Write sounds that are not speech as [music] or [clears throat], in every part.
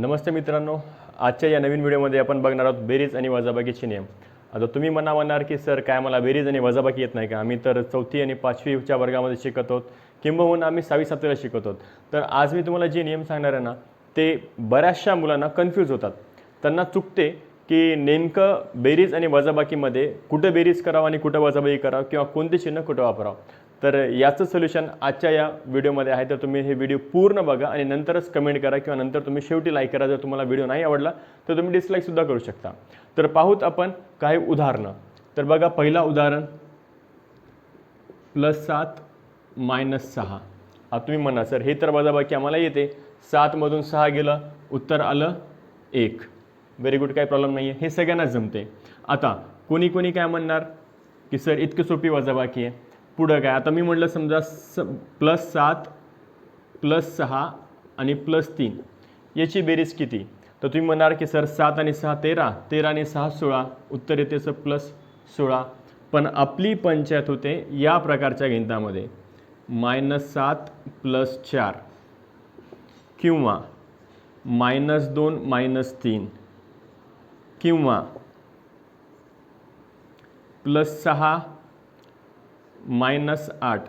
नमस्ते मित्रांनो. आजच्या या नवीन व्हिडिओमध्ये आपण बघणार आहोत बेरीज आणि वजाबाकीचे नियम. आता तुम्ही म्हणा म्हणणार की सर काय मला बेरीज आणि वजाबाकी येत नाही का? आम्ही तर चौथी आणि पाचवीच्या वर्गामध्ये शिकत आहोत. किंबहुना आम्ही सहावी सातवीला शिकत आहोत. तर आज मी तुम्हाला जे नियम सांगणार आहे ना ते बऱ्याचशा मुलांना कन्फ्यूज होतात. त्यांना चुकते की नेमकं बेरीज आणि वजाबाकीमध्ये कुठं बेरीज करावं आणि कुठं वजाबाकी करावं किंवा कोणते चिन्ह कुठं वापरावं. तर याचं सोल्युशन आजच्या या व्हिडिओमध्ये आहे. तर तुम्ही हे व्हिडिओ पूर्ण बघा आणि नंतरच कमेंट करा किंवा नंतर तुम्ही शेवटी लाईक करा जर तुम्हाला व्हिडिओ नाही आवडला तर तुम्ही डिसलाईकसुद्धा करू शकता. तर पाहूत आपण काही उदाहरणं. तर बघा पहिला उदाहरण प्लस सात मायनस सहा. आता तुम्ही म्हणा सर हे तर वजाबाकी आम्हाला येते. सातमधून सहा गेलं उत्तर आलं एक. व्हेरी गुड काही प्रॉब्लेम नाही आहे हे सगळ्यांनाच जमते. आता कोणी कोणी काय म्हणणार की सर इतकी सोपी वजाबाकी आहे. पुढं काय? आता मी म्हटलं समजा स प्लस सात प्लस सहा आणि प्लस तीन याची बेरीज किती? तर तुम्ही म्हणाल की सर सात आणि सहा तेरा तेरा आणि सहा सोळा उत्तर येते सर प्लस सोळा. पण आपली पंचायत होते या प्रकारच्या गणितामध्ये. मायनस सात प्लस चार. किंवा मायनस दोन मायनस तीन. किंवा प्लस सहा मायनस आठ.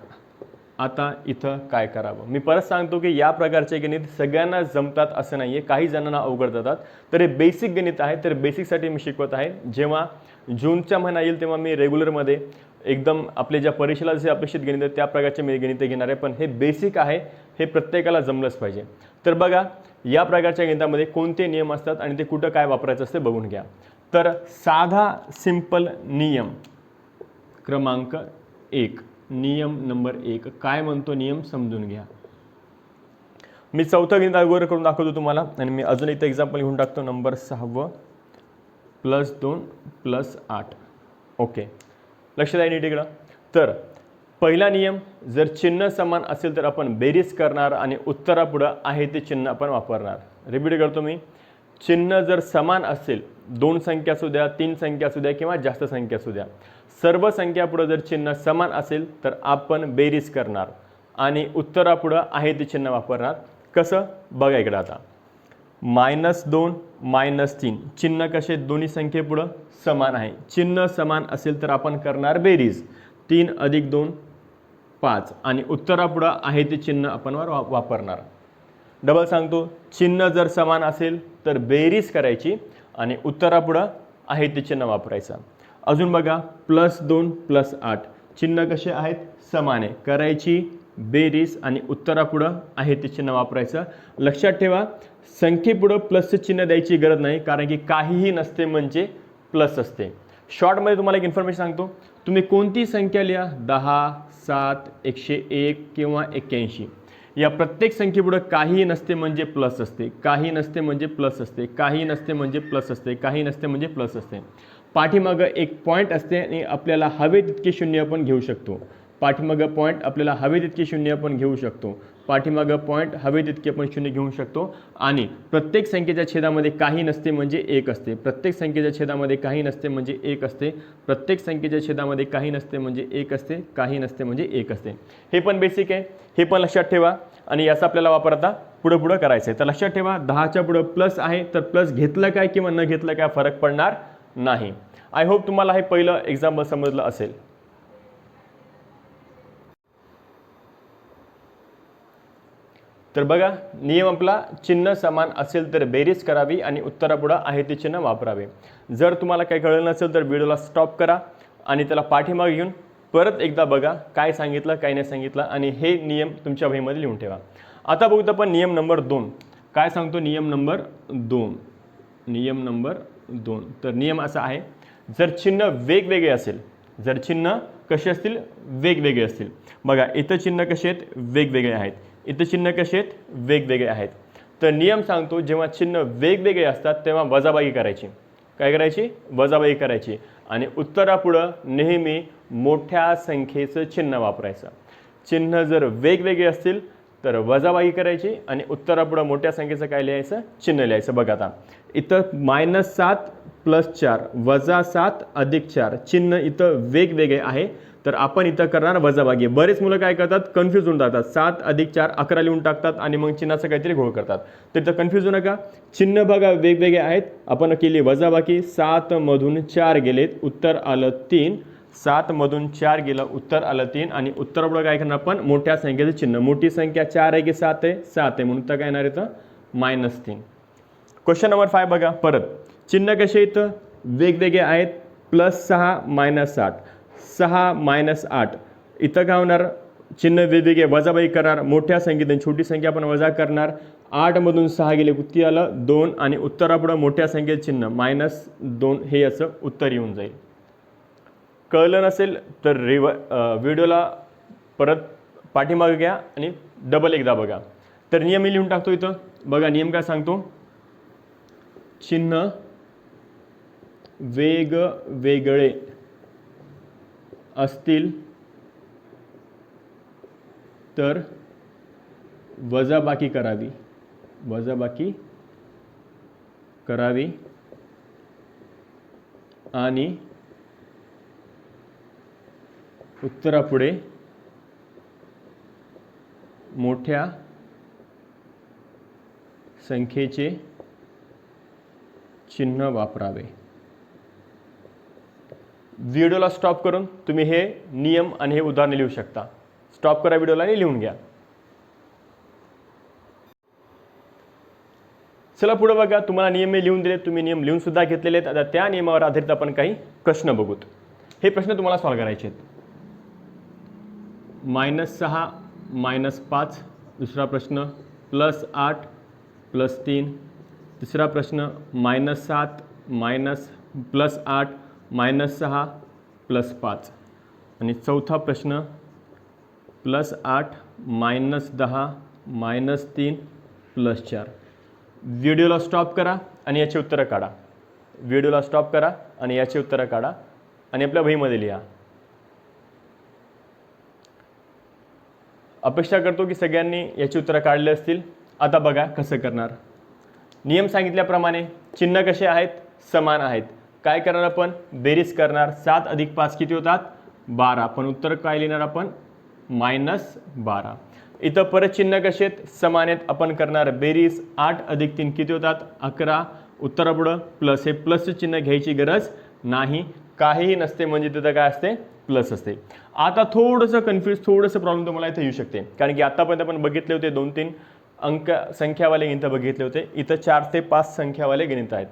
आता इथं काय करावं? मी परत सांगतो की या प्रकारचे गणित सगळ्यांना जमतात असं नाही आहे काही जणांना अवघड जातात. तर हे बेसिक गणित आहे. तर बेसिकसाठी मी शिकवत आहे. जेव्हा जूनच्या महिना येईल तेव्हा मी रेग्युलरमध्ये एकदम आपले ज्या परीक्षेला जसे अपेक्षित गणित आहेत त्या प्रकारचे मी गणित घेणार आहे. पण हे बेसिक आहे. हे प्रत्येकाला जमलंच पाहिजे. तर बघा या प्रकारच्या गणितामध्ये कोणते नियम असतात आणि ते कुठं काय वापरायचं असते बघून घ्या. तर साधा सिंपल नियम क्रमांक एक. नियम नंबर एक. काय म्हणतो नियम? समजून घ्या. मी चौथं गणित अगोदर करून दाखवतो तुम्हाला. आणि मी अजून इथं एक्झाम्पल घेऊन टाकतो. नंबर सहावं. प्लस दोन प्लस आठ. ओके लक्ष द्या नीट इकडं? तर पहिला नियम जर चिन्ह समान असेल तर आपण बेरीज करणार आणि उत्तरापुढं आहे ते चिन्ह आपण वापरणार. रिपीट करतो मी. चिन्ह जर समान असेल दोन संख्या असू द्या तीन संख्या असू द्या किंवा जास्त संख्या असू द्या सर्व संख्यापुढं जर चिन्ह समान असेल तर आपण बेरीज करणार. आणि उत्तरापुढं आहे ते चिन्ह वापरणार. कसं? बघा इकडं आता. मायनस दोन मायनस तीन. चिन्ह कसे? दोन्ही संख्येपुढं समान आहे. चिन्ह समान असेल तर आपण करणार बेरीज. तीन अधिक दोन पाच. आणि उत्तरापुढं आहे ते चिन्ह आपण वा वापरणार. डबल सांगतो चिन्ह जर समान असेल तर बेरीज करायची आणि उत्तरापुढं आहे ते चिन्ह वापरायचं. अजून बघा प्लस दोन प्लस आठ. चिन्ह कसे आहेत? समान आहे. करायची बेरीज आणि उत्तरापुढं आहे ते चिन्ह वापरायचं. लक्षात ठेवा संख्येपुढं प्लसचं चिन्ह द्यायची गरज नाही कारण की काहीही नसते म्हणजे प्लस असते. शॉर्टमध्ये तुम्हाला एक इन्फॉर्मेशन सांगतो. तुम्ही कोणती संख्या लिहा? दहा सात एकशे एक किंवा एक्क्याऐंशी. या प्रत्येक संख्येपुढं काही नसते म्हणजे प्लस असते. काही नसते म्हणजे प्लस असते. काही नसते म्हणजे प्लस असते. काही नसते म्हणजे प्लस असते. पाठीमागं एक पॉईंट असते आणि आपल्याला हवे तितके शून्य आपण घेऊ शकतो. पाठीमागं पॉईंट आपल्याला हवे तितके शून्य आपण घेऊ शकतो. पाठीमागं पॉईंट हवे तितके आपण शून्य घेऊ शकतो. आणि प्रत्येक संख्येच्या छेदामध्ये काही नसते म्हणजे एक असते. प्रत्येक संख्येच्या छेदामध्ये काही नसते म्हणजे एक असते. प्रत्येक संख्येच्या छेदामध्ये काही नसते म्हणजे एक असते. काही नसते म्हणजे एक असते. हे पण बेसिक आहे. हे पण लक्षात ठेवा. आणि याचा आपल्याला वापर आता पुढं पुढं करायचं आहे. तर लक्षात ठेवा दहाच्या पुढं प्लस आहे. तर प्लस घेतलं काय किंवा न घेतलं काय फरक पडणार नाही. आय होप तुम्हाला हे पहिलं एक्झाम्पल समजलं असेल. तर बघा नियम आपला चिन्ह समान असेल तर बेरीज करावी आणि उत्तरापुढं आहे ते चिन्ह वापरावे. जर तुम्हाला काही कळलं नसेल तर व्हिडिओला स्टॉप करा आणि त्याला पाठीमागे घेऊन परत एकदा बघा काय सांगितलं काय नाही सांगितलं आणि हे नियम तुमच्या वहीमध्ये लिहून ठेवा. आता बघूत आपण नियम नंबर दोन. काय सांगतो नियम नंबर दोन? नियम नंबर दोन. तर नियम असा आहे जर चिन्ह वेगवेगळे असेल जर चिन्ह कसे असतील? वेगवेगळे असतील. बघा इथं चिन्ह कसे आहेत? वेगवेगळे आहेत. इथं चिन्ह कसे आहेत? वेगवेगळे आहेत. तर नियम सांगतो जेव्हा चिन्ह वेगवेगळे असतात तेव्हा वजाबाई करायची. काय करायची? वजाबाई करायची. आणि उत्तरापुढं नेहमी मोठ्या संख्येचं चिन्ह वापरायचं. चिन्ह जर वेगवेगळे असतील तर वजाबाई करायची आणि उत्तरापुढं मोठ्या संख्येचं काय लिहायचं? चिन्ह लिहायचं. बघा आता. इथं मायनस सात प्लस चार वजा सात अधिक चार. चिन्ह इथं वेगवेगळे आहे. तर आपण इथं करणार वजाबागी बरेच मुलं काय करतात? कन्फ्यूज होऊन जातात. सात अधिक चार अकरा लिहून टाकतात आणि मग चिन्हाचं काहीतरी घोळ करतात. तर इथं कन्फ्यूज होऊ नका. चिन्ह बघा वेगवेगळे आहेत. आपण केली वजाबाकी. सातमधून चार गेलेत. उत्तर आलं तीन. सातमधून चार गेलं उत्तर आलं तीन. आणि उत्तर काय करणार आपण? मोठ्या संख्येचं चिन्ह. मोठी संख्या चार आहे की सात आहे? सात आहे. म्हणून तर काय येणार इथं? मायनस तीन. क्वेश्चन नंबर फाय बघा. परत. चिन्ह कसे इथं वेगवेगळे आहेत. प्लस सहा मायनस आठ सहा मायनस आठ. इथं काय होणार चिन्ह वेगवेगळे वजाबाई करणार मोठ्या संख्येतून छोटी संख्या आपण वजा करणार. आठमधून सहा गेले किती आलं दोन आणि उत्तरापुढं मोठ्या संख्येत चिन्ह. मायनस दोन हे याचं उत्तर येऊन जाईल. कळलं नसेल तर रिव व्हिडिओला परत पाठीमागे घ्या आणि डबल एकदा बघा. तर नियम मी लिहून टाकतो इथं. बघा नियम काय सांगतो? चिन्ह वेगवेगळे असतील तर वजाबाकी करावी. वजाबाकी करावी. आणि उत्तरापुढे मोठ्या संख्येचे चिन्ह वापरावे. व्हिडिओला स्टॉप करून तुम्ही हे नियम आणि हे उदाहरणे लिहू शकता. स्टॉप करा व्हिडिओला आणि लिहून घ्या. चला पुढे बघा तुम्हाला नियम मी लिहून दिले तुम्ही नियम लिहून सुद्धा घेतलेले आहेत. आता त्या नियमावर आधारित आपण काही प्रश्न बघूत. हे प्रश्न तुम्हाला सॉल्व्ह करायचे आहेत. मायनस सहा मायनस पाच दुसरा प्रश्न प्लस आठ प्लस तीन तिसरा प्रश्न मायनस सात मायनस प्लस आठ मायनस सहा प्लस पाच. आणि चौथा प्रश्न प्लस आठ मायनस दहा मायनस तीन प्लस चार. व्हिडिओला स्टॉप करा आणि याची उत्तरं काढा. व्हिडिओला स्टॉप करा आणि याची उत्तरं काढा आणि आपल्या वहीमध्ये लिहा. अपेक्षा करतो की सगळ्यांनी याची उत्तरं काढली असतील. आता बघा कसं करणार. नियम सांगितल्याप्रमाणे चिन्ह कसे आहेत? समान आहेत. काय करणार आपण? बेरीज करणार. सात अधिक पाच किती होतात? बारा. पण उत्तर काय लिहिणार आपण? मायनस बारा. इथं परत चिन्ह कसे आहेत? समान आहेत. आपण करणार बेरीज. आठ अधिक तीन किती होतात? अकरा. उत्तरापुढं प्लस हे प्लसचं चिन्ह घ्यायची गरज नाही. काहीही नसते म्हणजे तिथं काय असते? प्लस असते. आता थोडंसं कन्फ्यूज थोडंसं प्रॉब्लेम तुम्हाला इथं येऊ शकते. कारण की आतापर्यंत आपण बघितले होते दोन तीन अंक संख्यावाले गणित बघितले होते. इथं चार ते पाच संख्यावाले गणित आहेत.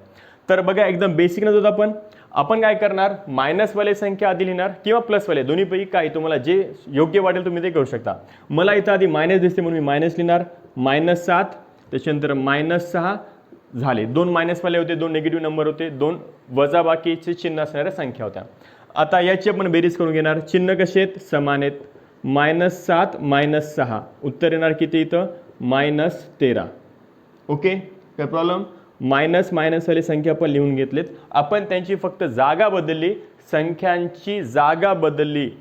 तर बघा एकदम बेसिक नव्हतं आपण. आपण काय करणार? मायनसवाले संख्या आधी लिहिणार किंवा प्लसवाले दोन्हीपैकी काय तुम्हाला जे योग्य वाटेल तुम्ही ते करू शकता. मला इथं आधी मायनस दिसते म्हणून मी मायनस लिहिणार. मायनस सात त्याच्यानंतर मायनस सहा झाले. दोन मायनसवाले होते दोन निगेटिव्ह नंबर होते दोन वजाबाकीचे चिन्ह असणाऱ्या संख्या होत्या. आता याची आपण बेरीज करून घेणार. चिन्ह कसे आहेत? समान आहेत. मायनस सात मायनस सहा. उत्तर येणार किती इथं? मायनस तेरा. ओके काय प्रॉब्लेम मायनस मायनसवाली संख्या आपण लिहून घेतलेत. आपण त्यांची फक्त जागा बदलली. संख्यांची जागा बदलली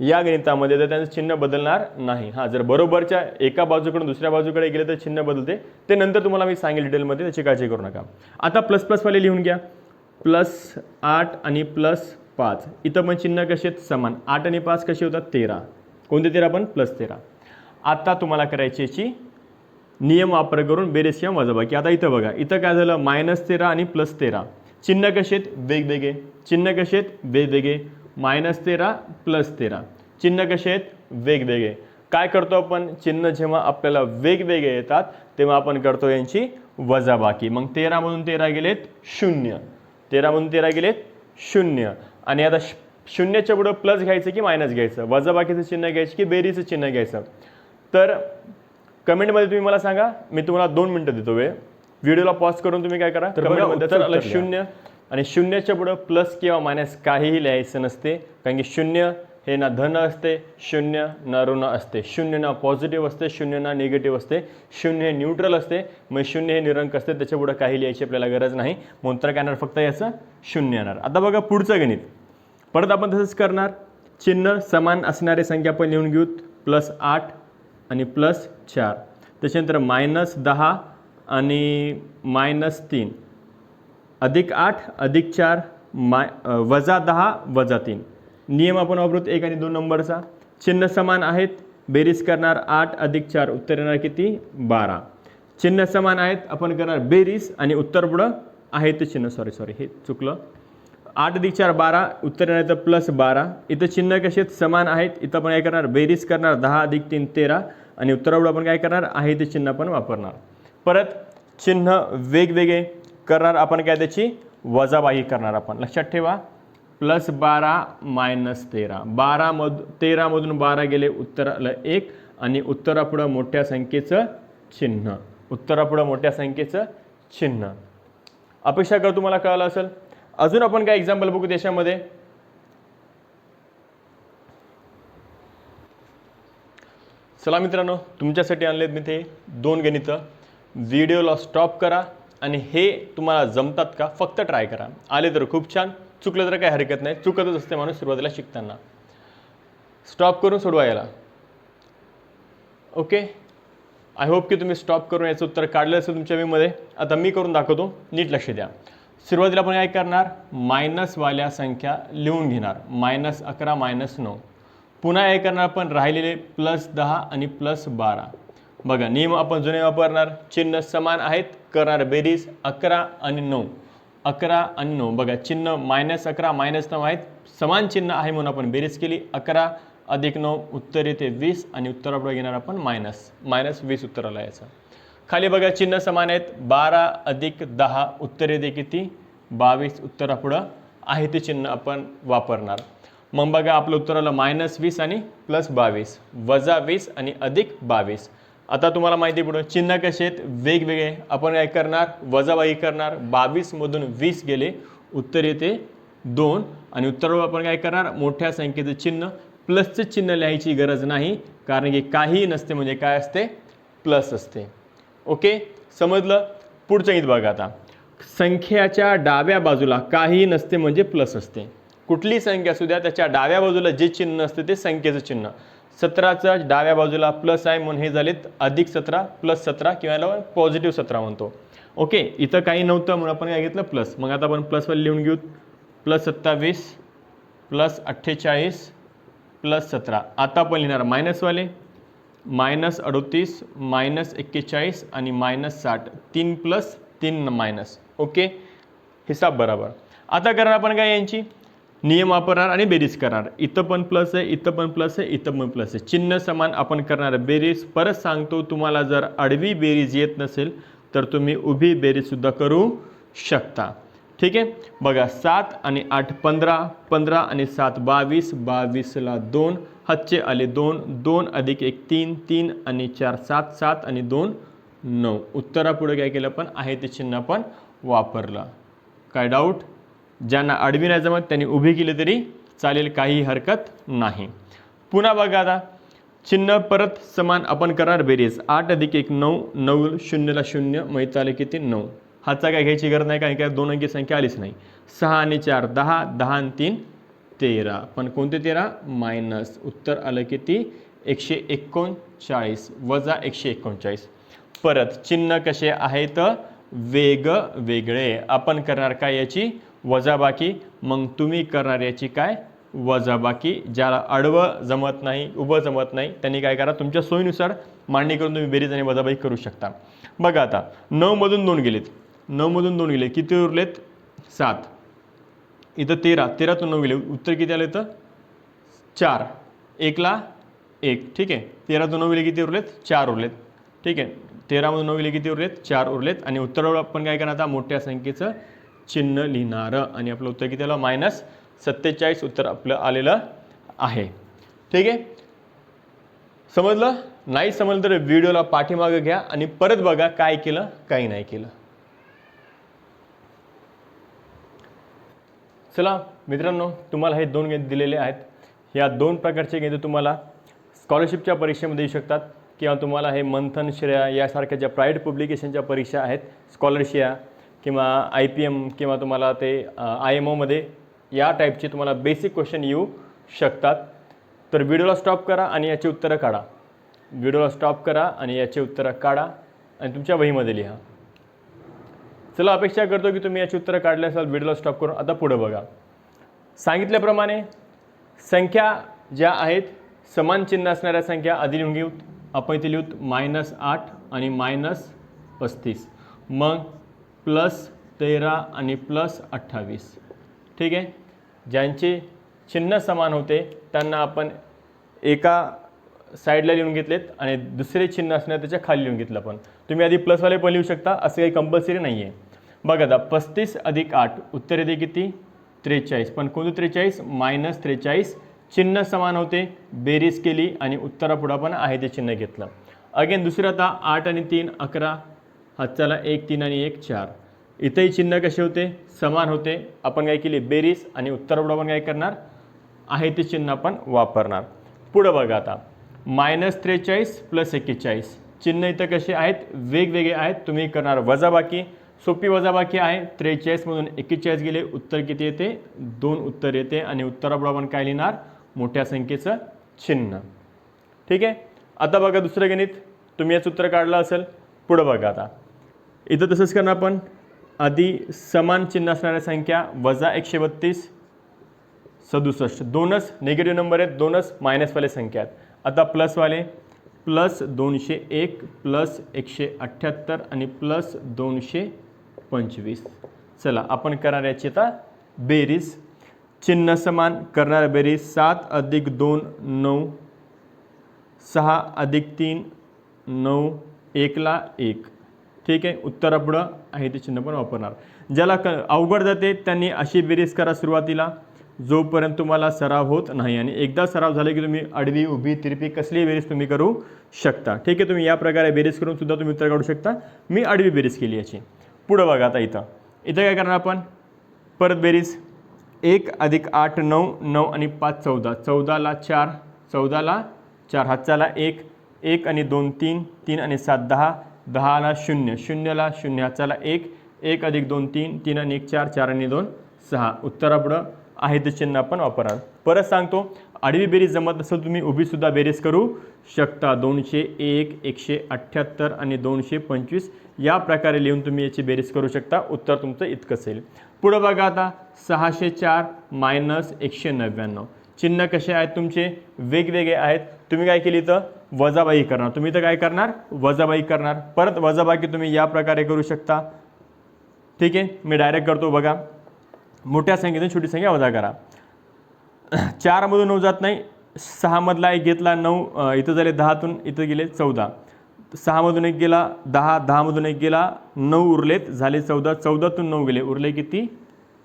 या गणितामध्ये तर त्यांचं चिन्ह बदलणार नाही. हां जर बरोबरच्या एका बाजूकडून दुसऱ्या बाजूकडे गेले तर चिन्ह बदलते. ते नंतर तुम्हाला मी सांगेल डिटेलमध्ये त्याची काळजी करू नका. आता प्लस प्लसवाले लिहून घ्या. प्लस आठ आणि प्लस पाच. इथं पण चिन्ह कसे आहेत? समान. आठ आणि पाच कसे होतात? तेरा. कोणते तेरा पण? प्लस तेरा. आता तुम्हाला करायची याची नियम वापर करून बेरेस किंवा वजाबाकी आता इथं बघा इथं काय झालं? मायनस तेरा आणि प्लस तेरा. चिन्ह कसे आहेत? वेगवेगळे. चिन्ह कसे आहेत? वेगवेगळे. मायनस तेरा प्लस तेरा. चिन्ह कसे आहेत? वेगवेगळे. काय करतो आपण? चिन्ह जेव्हा आपल्याला वेगवेगळे येतात तेव्हा आपण करतो यांची वजाबाकी. मग तेरामधून तेरा गेलेत शून्य. तेरामधून तेरा गेलेत शून्य. आणि आता श- पुढं प्लस घ्यायचं की मायनस घ्यायचं? वजाबाकीचं चिन्ह घ्यायचं की बेरीचं चिन्ह घ्यायचं? तर कमेंटमध्ये तुम्ही मला सांगा मी तुम्हाला दोन मिनटं देतो वेळ. व्हिडिओला पॉज करून तुम्ही काय करा? तर बघा. शून्य. आणि शून्याच्या पुढं प्लस किंवा मायनस काहीही लिहायचं नसते कारण की शून्य हे ना धन असते शून्य ना ऋण असते. शून्य ना पॉझिटिव्ह असते शून्य ना निगेटिव्ह असते. शून्य हे न्यूट्रल असते मग शून्य हे निरंक असते त्याच्या पुढं काही लिहायची आपल्याला गरज नाही. म्हणून तर काय येणार? फक्त याचं शून्य येणार. आता बघा पुढचं गणित. परत आपण तसंच करणार. चिन्ह समान असणारे संख्या आपण लिहून घेऊ प्लस आठ. आणि प्लस चार. त्याच्यानंतर मायनस दहा आणि मायनस तीन. अधिक आठ अधिक चार माय वजा दहा वजा तीन. नियम आपण वापरूत एक आणि दोन नंबरचा. चिन्ह समान आहेत बेरीज करणार आठ अधिक चार उत्तर येणार किती? बारा. चिन्ह समान आहेत आपण करणार बेरीज आणि उत्तर पुढं आहे ते चिन्ह. सॉरी सॉरी हे चुकलं. आठ अधिक चार बारा उत्तर येणार तर प्लस बारा. इथं चिन्ह कसे समान आहेत? इथं आपण काय करणार? बेरीज करणार. दहा अधिक तीन तेरा. आणि उत्तरापुढं आपण काय करणार? आहे ते चिन्ह आपण वापरणार. परत चिन्ह वेगवेगळे करणार आपण काय त्याची? वजाबाही करणार आपण. लक्षात ठेवा. प्लस बारा मायनस तेरा. बारामध तेरामधून बारा गेले उत्तराला एक. आणि उत्तरापुढं मोठ्या संख्येचं चिन्ह. उत्तरापुढं मोठ्या संख्येचं चिन्ह. अपेक्षा कर तुम्हाला कळलं असेल? अजून आपण काय एक्झाम्पल बघू देशामध्ये? चला मित्रांनो तुमच्यासाठी आणलेत मी ते दोन गणितं. व्हिडिओला स्टॉप करा आणि हे तुम्हाला जमतात का फक्त ट्राय करा. आले तर खूप छान चुकलं तर काही हरकत नाही. चुकतच असते माणूस सुरुवातीला शिकताना. स्टॉप करून सोडवायला ओके आय होप की तुम्ही स्टॉप करून याचं उत्तर काढलं असेल तुमच्या वेमध्ये आता मी करून दाखवतो. नीट लक्ष द्या. सुरुवातीला आपण काय करणार? मायनसवाल्या संख्या लिहून घेणार. मायनस अकरा मायनस नऊ. पुन्हा हे करणार आपण? राहिलेले प्लस दहा आणि प्लस बारा. बघा नियम आपण जुने वापरणार. चिन्ह समान आहेत. करणार बेरीज अकरा आणि नऊ. अकरा आणि नऊ. बघा चिन्ह मायनस अकरा मायनस नऊ आहेत. समान चिन्ह आहे म्हणून आपण बेरीज केली. अकरा अधिक नऊ उत्तर येते वीस. आणि उत्तरापुढे घेणार आपण मायनस मायनस वीस उत्तर आला याचं. खाली बघा चिन्ह समान आहेत. बारा अधिक दहा उत्तरे दे किती बावीस उत्तरापुढं आहे ते चिन्ह आपण वापरणार. मग बघा आपलं उत्तर आलं मायनस वीस आणि प्लस बावीस. वजा वीस आणि अधिक बावीस. आता तुम्हाला माहिती पडून चिन्ह कसे आहेत? वेगवेगळे. आपण काय करणार? वजाबाई करणार. बावीसमधून वीस गेले. उत्तर येते दोन. आणि उत्तर आपण काय करणार? मोठ्या संख्येचं चिन्ह. प्लसचं चिन्ह लिहायची गरज नाही. कारण की काही नसते म्हणजे काय असते? प्लस असते. ओके? समजलं? पुढचं गीत बघा आता. संख्याच्या डाव्या बाजूला काही नसते म्हणजे प्लस असते. कुठली संख्या असू द्या त्याच्या डाव्या बाजूला जे चिन्ह असते ते संख्येचं चिन्ह. सतराचं डाव्या बाजूला प्लस आहे म्हणून हे झालेत अधिक सतरा प्लस सतरा किंवा याला पॉझिटिव्ह सतरा म्हणतो. ओके? इथं काही नव्हतं म्हणून आपण काय घेतलं? प्लस मग आता आपण प्लसवर लिहून घेऊ प्लस सत्तावीस प्लस अठ्ठेचाळीस प्लस सतरा. आता आपण लिहिणार मायनसवाले मायनस अडतीस मायनस एक्केचाळीस आणि मायनस साठ. तीन प्लस तीन मायनस. ओके? हिसाब बरोबर. आता करणार आपण काय यांची? नियम वापरणार आणि बेरीज करणार. इथं पण प्लस आहे इथं पण प्लस आहे इथं पण प्लस आहे. चिन्ह समान आपण करणार बेरीज परत सांगतो तुम्हाला जर आडवी बेरीज येत नसेल तर तुम्ही उभी बेरीजसुद्धा करू शकता. ठीक आहे? बघा सात आणि आठ पंधरा पंधरा आणि सात बावीस बावीसला दोन हातचे आले दोन दोन अधिक एक तीन तीन आणि चार सात सात आणि दोन नऊ. उत्तरापुढे काय केलं पण आहे ते चिन्ह आपण वापरलं. काय डाऊट ज्यांना आडवी नाही जमत त्यांनी उभी केली तरी चालेल काही हरकत नाही. पुन्हा बघा आता. चिन्ह परत समान आपण करणार बेरीज. आठ अधिक एक नऊ नऊ शून्यला शून्य माहीत आले किती? नऊ. हातचा काय घ्यायची गरज नाही कारण काय दोन अंकी संख्या आलीच नाही. सहा आणि चार दहा दहा आणि तीन तेरा. पण कोणते तेरा? मायनस. उत्तर आलं किती? एकशे एकोणचाळीस. वजा एकशे एकोणचाळीस. परत चिन्ह कसे आहेत? वेग वेगळे. आपण करणार काय याची? वजाबाकी. मग तुम्ही करणार याची काय? वजाबाकी. ज्याला आडवं जमत नाही उभं जमत नाही त्यांनी काय करा? तुमच्या सोयीनुसार मांडणी करून तुम्ही बेरीज आणि वजाबाकी करू शकता. बघा आता नऊमधून दोन गेलेत. नऊमधून दोन गेले. किती उरलेत? सात. इथं तेरा तेरातून नऊ गेले. उत्तर किती आलं इथं? चार. एकला एक. ठीक आहे. तेरातून नऊ गेले किती उरलेत? चार उरलेत. ठीक आहे. तेरामधून नऊ गेले किती उरलेत? चार उरलेत. आणि उत्तरावर आपण काय करणार आता? मोठ्या संख्येचं चिन्ह लिहिणारं. आणि आपलं उत्तर किती आलं? मायनस सत्तेचाळीस उत्तर आपलं आलेलं आहे. ठीक आहे? समजलं? नाही समजलं तर व्हिडिओला पाठीमागं घ्या आणि परत बघा काय केलं काही नाही केलं. चला मित्रांनो तुम्हाला हे दोन गेंद दिलेले आहेत. या दोन प्रकारचे गेंद तुम्हाला स्कॉलरशिपच्या परीक्षेमध्ये येऊ शकतात किंवा तुम्हाला हे मंथन श्रेया यासारख्या ज्या प्रायव्हेट पब्लिकेशनच्या परीक्षा आहेत स्कॉलरशिया किंवा आय पी एम किंवा तुम्हाला ते आय एम ओमध्ये या टाईपचे तुम्हाला बेसिक क्वेश्चन येऊ शकतात. तर व्हिडिओला स्टॉप करा आणि याची उत्तरं काढा. व्हिडिओला स्टॉप करा आणि याची उत्तरं काढा आणि तुमच्या वहीमध्ये लिहा. चला अपेक्षा करतो की तुम्ही याची उत्तरं काढले असाल व्हिडिओला स्टॉप करून. आता पुढं बघा. सांगितल्याप्रमाणे संख्या ज्या आहेत समान चिन्ह असणाऱ्या संख्या आधी लिहून घेऊ आपण इथे लिहूत मायनस आठ आणि मायनस पस्तीस. मग प्लस तेरा आणि प्लस अठ्ठावीस. ठीक आहे? ज्यांचे चिन्ह समान होते त्यांना आपण एका साईडला लिहून घेतलेत आणि दुसरे चिन्ह असणार त्याच्याखाली लिहून घेतलं पण. तुम्ही आधी प्लसवाले पण लिहू शकता असं काही कंपल्सरी नाही आहे बघा आता पस्तीस अधिक आठ उत्तर येते किती? त्रेचाळीस. पण कोणतं त्रेचाळीस? मायनस त्रेचाळीस. चिन्ह समान होते. बेरीज केली आणि उत्तरापुढं पण आहे ते चिन्ह घेतलं. अगेन दुसरं आता आठ आणि तीन अकरा. हातच्याला एक तीन आणि एक चार. इथंही चिन्ह कसे होते? समान होते. आपण काय केली? बेरीज आणि उत्तरापुढं आपण काय करणार? आहे ते चिन्ह आपण वापरणार. पुढं बघा आता. मायनस त्रेचाळीस प्लस एक्केचाळीस. चिन्ह इथं कसे आहेत? वेगवेगळे आहेत. तुम्ही करणार वजाबाकी. सोपी वजाबाकी आहे. त्रेचाळीसमधून एक्केचाळीस गेले. उत्तर किती येते? दोन उत्तर येते आणि उत्तरापुढं आपण काय लिहिणार? मोठ्या संख्येचं चिन्ह. ठीक आहे? आता बघा दुसरं गणित. तुम्ही याचं उत्तर काढलं असेल. पुढं बघा आता. इथं तसंच करणार आपण. आधी समान चिन्ह असणाऱ्या संख्या वजा एकशे बत्तीस सदुसष्ट. दोनच निगेटिव्ह नंबर आहेत. दोनच मायनसवाले संख्या आहेत. आता प्लसवाले प्लस दोनशे एक प्लस एकशे अठ्ठ्याहत्तर आणि प्लस दोनशे पंचवीस. चला आपण करणाऱ्याची आता बेरीज. चिन्ह समान करणार बेरीज सात अधिक दोन नऊ. सहा अधिक तीन नऊ. एकला एक. ठीक आहे? उत्तरापुढं आहे ते चिन्ह पण वापरणार. ज्याला क अवघड जाते त्यांनी अशी बेरीज करा सुरुवातीला जोपर्यंत तुम्हाला सराव होत नाही. आणि एकदा सराव झाला की तुम्ही आडवी उभी तिरपी कसलीही बेरीज तुम्ही करू शकता. ठीक आहे? तुम्ही या प्रकारे बेरीज करून सुद्धा तुम्ही उत्तर काढू शकता. मी आडवी बेरीज केली याची. पुढं बघा आता इथं. इथं काय करणार आपण? परत बेरीज. एक अधिक आठ नऊ नऊ आणि पाच चौदा. चौदाला चार चौदाला चार. हातचाला एक एक आणि दोन तीन तीन आणि सात दहा. दहाला शून्य. शून्यला शून्य. हातचाला एक एक अधिक दोन तीन तीन आणि एक चार चार आणि दोन सहा. उत्तरापुढं आहे ते चिन्ह आपण वापराल. परत सांगतो आडवी बेरीज जमत नसेल तुम्ही उभीसुद्धा बेरीज करू शकता. दोनशे एक एकशे अठ्ठ्याहत्तर आणि दोनशे पंचवीस या प्रकारे लिहून तुम्ही याची बेरीज करू शकता. उत्तर तुमचं इतकं असेल पुढं बघा आता सहाशे चार मायनस एकशे नव्याण्णव. चिन्ह कसे आहेत तुमचे? वेगवेगळे आहेत. तुम्ही काय केली तर वजाबाई करणार. तुम्ही तर काय करणार? वजाबाई करणार. परत वजाबाकी तुम्ही या प्रकारे करू शकता. ठीक आहे? मी डायरेक्ट करतो बघा. मोठ्या संख्येतून छोटी संख्या वजा करा. [clears throat] चारमधून नऊ जात नाही. सहामधला एक घेतला नऊ इथं झाले दहातून इथं गेले चौदा. सहामधून एक गेला दहा दहामधून एक गेला नऊ उरलेत झाले चौदा चौदातून नऊ गेले उरले किती?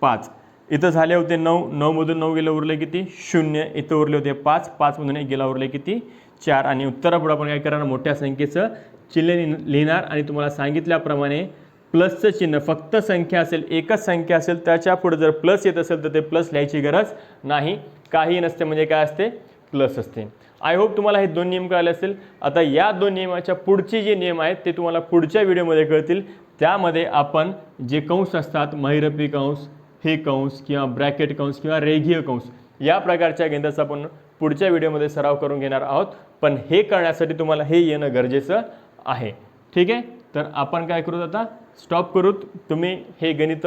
पाच. इथं झाले होते नऊ नऊमधून नऊ गेले उरले किती? शून्य. इथं उरले होते पाच पाचमधून एक गेला उरले किती? चार. आणि उत्तरापुढं आपण काय करणार? मोठ्या संख्येचं चिन्ह लिहिणार आणि तुम्हाला सांगितल्याप्रमाणे प्लसचं चिन्ह. फक्त संख्या असेल एकच संख्या असेल त्याच्या पुढे जर प्लस येत असेल तर ते प्लस लिहायची गरज नाही. काही नसते म्हणजे काय असते? प्लस असते. आय होप तुम्हाला हे दोन नियम कळाले असेल. आता या दोन नियमाच्या पुढचे जे नियम आहेत ते तुम्हाला पुढच्या व्हिडिओमध्ये कळतील. त्यामध्ये आपण जे कंस असतात महिरपी कंस हे कंस किंवा ब्रॅकेट कंस किंवा रेघीय कंस या प्रकारच्या गेंदाचा आपण पुढच्या व्हिडिओमध्ये सराव करून घेणार आहोत. पण हे करण्यासाठी तुम्हाला हे येणं गरजेचं आहे. ठीक आहे? तर आपण काय करूत आता? स्टॉप करूत. तुम्ही हे गणित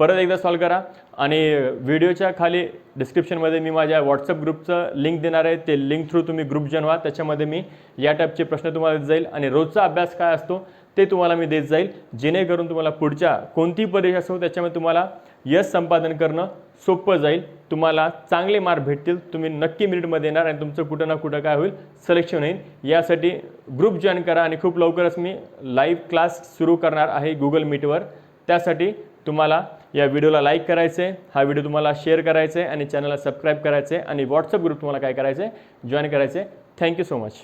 परत एकदा सॉल्व करा. आणि व्हिडिओच्या खाली डिस्क्रिप्शनमध्ये मी माझ्या व्हॉट्सअप ग्रुपचं लिंक देणार आहे. ते लिंक थ्रू तुम्ही ग्रुप जॉईन व्हा. त्याच्यामध्ये मी या टाईपचे प्रश्न तुम्हाला देत जाईल. आणि रोजचा अभ्यास काय असतो ते तुम्हाला मी देत जाईल. जेणेकरून तुम्हाला पुढच्या कोणतीही परीक्षा असो त्याच्यामध्ये तुम्हाला यश संपादन करणं सोपं जाईल. तुम्हाला चांगले मार्क भेटतील. तुम्ही नक्की मिनिटमध्ये येणार आणि तुमचं कुठं ना कुठं काय होईल? सिलेक्शन होईल. यासाठी ग्रुप जॉईन करा आणि खूप लवकरच मी लाईव्ह क्लास सुरू करणार आहे गुगल मीटवर त्यासाठी तुम्हाला या व्हिडिओला लाईक करायचे हा व्हिडिओ तुम्हाला शेअर करायचे आहे आणि चॅनलला सबस्क्राईब करायचं आहे आणि व्हॉट्सअप ग्रुप तुम्हाला काय करायचं आहे जॉईन करायचं आहे थँक्यू सो मच